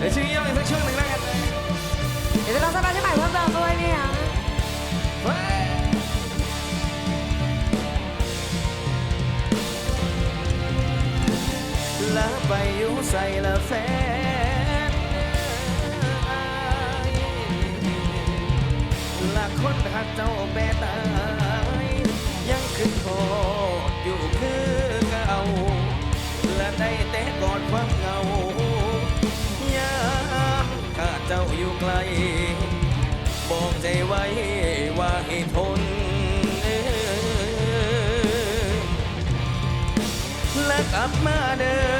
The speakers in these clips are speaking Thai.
เดี๋ยวชื่อย่ออีกสักช่วงหนึ่งแล้วกันเดี๋ยวจะรับสมาชิกใหม่เพิ่มเติมด้วยเนี่ย เฮ้ยละไปอยู่ใส่ละแฟนละคนหักเจ้าแปรตายยังขึ้นโท มาเด้อ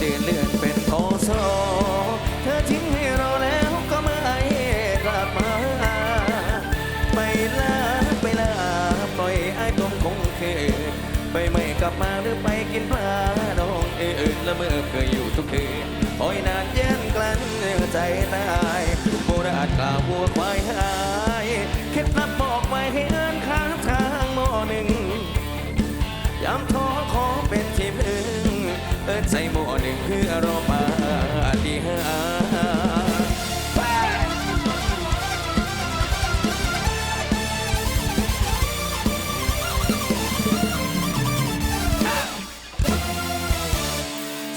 เดือนเลื่อนเป็นพอสอเธอทิ้งให้เราแล้วก็ไม่กลับมา ไปลาไปลาปล่อยไอ้ตมคงเคไปไม่กลับมาหรือไปกินปลาดองเออละเมื่อเคยอยู่ทุกคืนปล่อยนานเย็นกลั้นใจตายโบราณกล่าววัวควายหายเคล็ดลับบอกไว้ให้เอินข้างทางหม้อหนึ่งยามท้อขอเป็นที่พึ่งเอิ้นใส่หมอ หนึ่งเพื่อรอปาฏิหา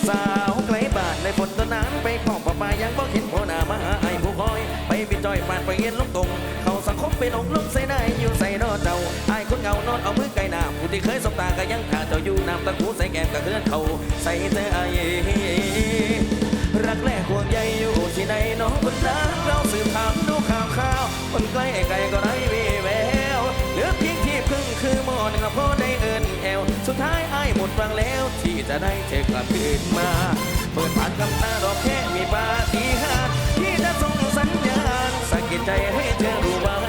สาวไกลบ้านในฝนตอนนั้นไปของป้าปายังบอกเห็นพ่อหน้ามาหาไอ้ผู้คอย ไปปิดจอยปานไปเย็นลงตรง เขาสังคมไปหลงลงใส่ได้อยู่ใส่นอเจ้า เงานอนเอามือไก่หน้าผู้ที่เคยสบตาก็ยังขาเจ้าอยู่น้ำตะคูใส่แก้มกับเคลื่อนเขาใส่แต่ไอรักแรกห่วงใยอยู่ที่ใดน้องคนรักเราสืบถามดูข่าวข่าวคนใกล้ไกลก็ไร้วีแววเหลือเพียงที่พึ่งคือหมอหนึ่งพอได้เอินแอวสุดท้ายไอ้หมดฟังแล้ว ที่จะได้เธอกลับคืนมา เปิดปากกำตาดอกแค่มีปาฏิหาริย์ที่จะส่งสัญญาณสะกิดใจให้เธอรู้ว่า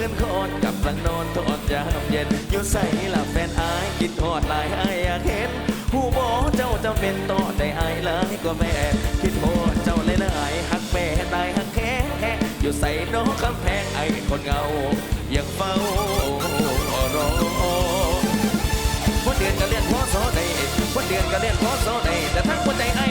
คืนคอนกับลังนอนทอดยามเย็น อยู่ใส่ลับแฟนอายคิดทอดหลายอายอยากเห็นผู้บอเจ้าจะเป็นต่อได้อายหลายก็แม่ คิดโทษเจ้าเลยนะอายหักแม่ตายหักแค่แค่อยู่ใส่น้องคำแพงไอ้คนเงายังเฝ้ารอวันเดือนก็เล่นพอโซได้วันเดือนก็เล่นพอโซได้แต่ทั้งคนใจไอ้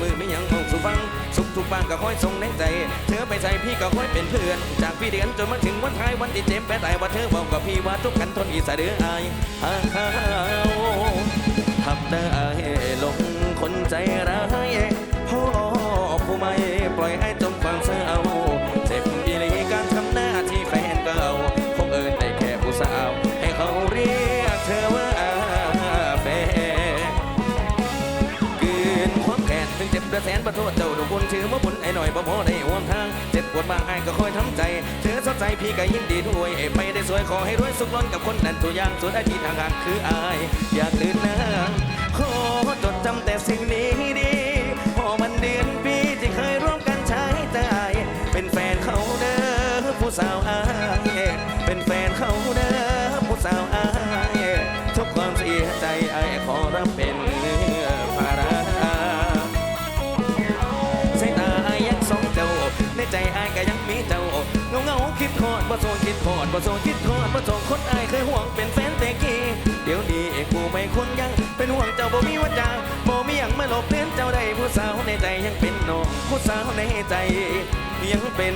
มือไม่ยังมองสุฟัง สุขทุกบ้านก็คอยส่งในใจ เธอไปใส่พี่ก็คอยเป็นเพื่อน จากพี่เดือนจนมาถึงวันท้ายวันที่เจ็บแปแต่ว่าเธอบอกกับพี่ว่าทุกกันทนอีสาเดืออายอ้าวทำได้ลงคนใจร้ายพ่อผู้ไม่ปล่อยให้จมความ แสนประโทษเจ้าทุกคนถือว่าผลไอ้หน่อยบ่พอได้ห่วงทาง เจ็บปวดบางไอ้ก็คอยทำใจเธอสดใจพี่ก็ยินดีด้วยไม่ได้สวยขอให้รวยสุขล้นกับคนนั้นตัวอย่างส่วนอดีตทางการคืออายอยากอื่นนางขอจดจำแต่สิ่งนี้ดีพอมันเดือนปี บ่ส่งคิดคอดบ่ส่งคนอายเคยห่วงเป็นแฟนแต่กี้เดี๋ยวนี้กูไม่คนยังเป็นห่วงเจ้าบ่มีว่าจางบ่มีหยังมาหลบเล่นเจ้าได้ผู้สาวในใจยังเป็นน้องผู้สาวในใจยังเป็น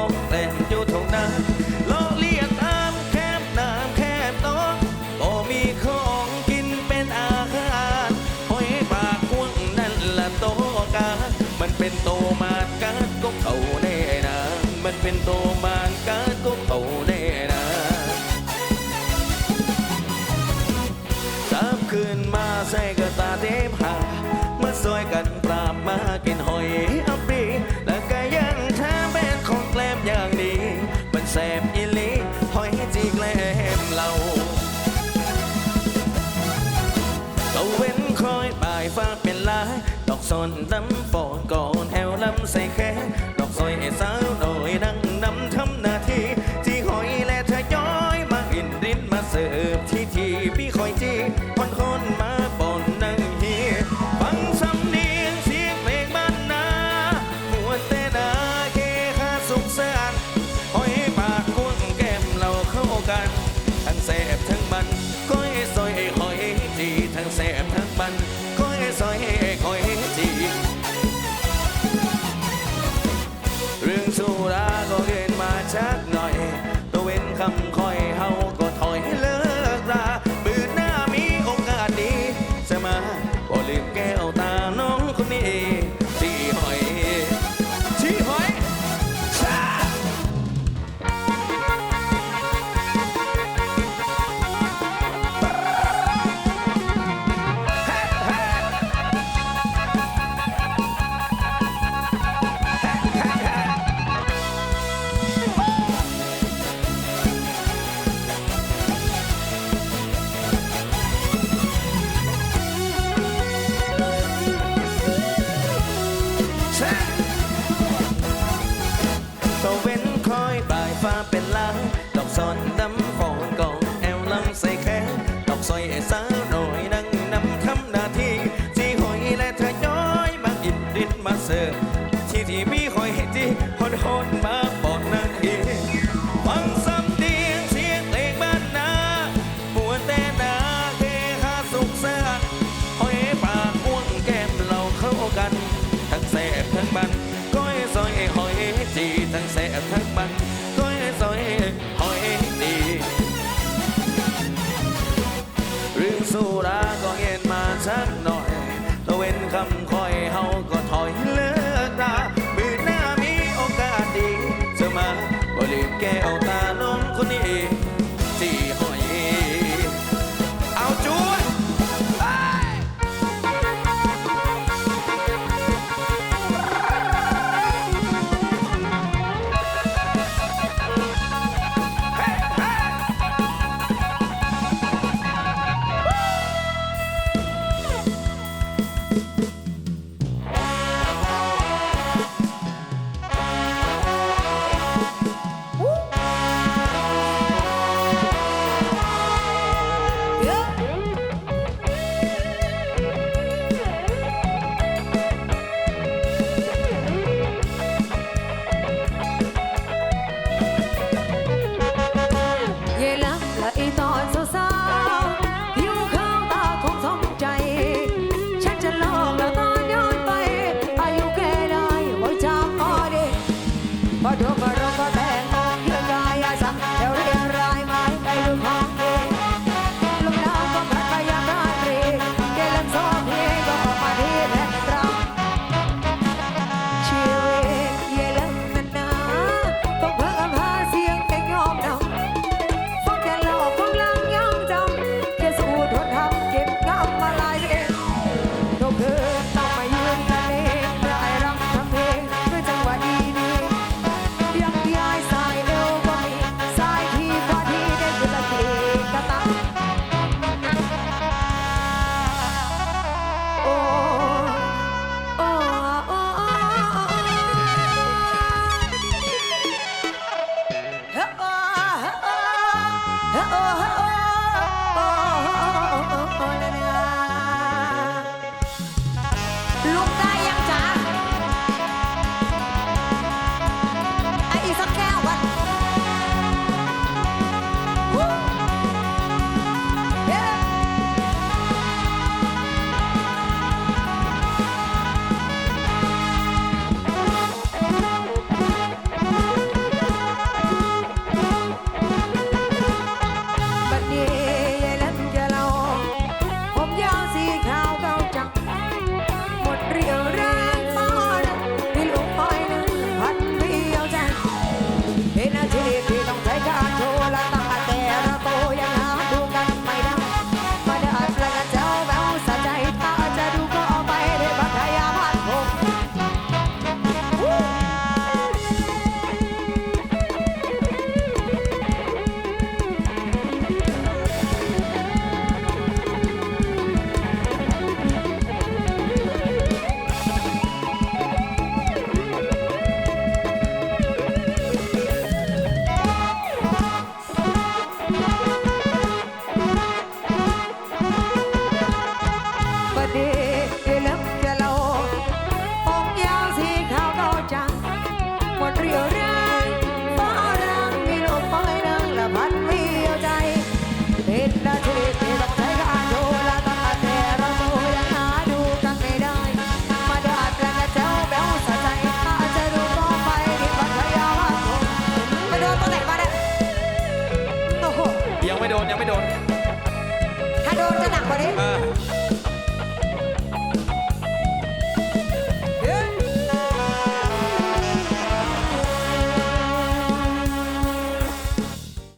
อ เสิร์ฟที่ที่พี่คอยเห็นที่ฮอนฮอนมาบอนนาทีฟังสำเนียงเสียงเพลงบ้านนาปวดแต่นาเฮฮาสุขสันต์หอยปากกวงแก้มเราเข้ากัน ทั้งแสบทั้งมันก้อยซอยหอยจีทั้งแสบทั้งมันก้อยซอยหอยจีเรื่องสุราก็เย็น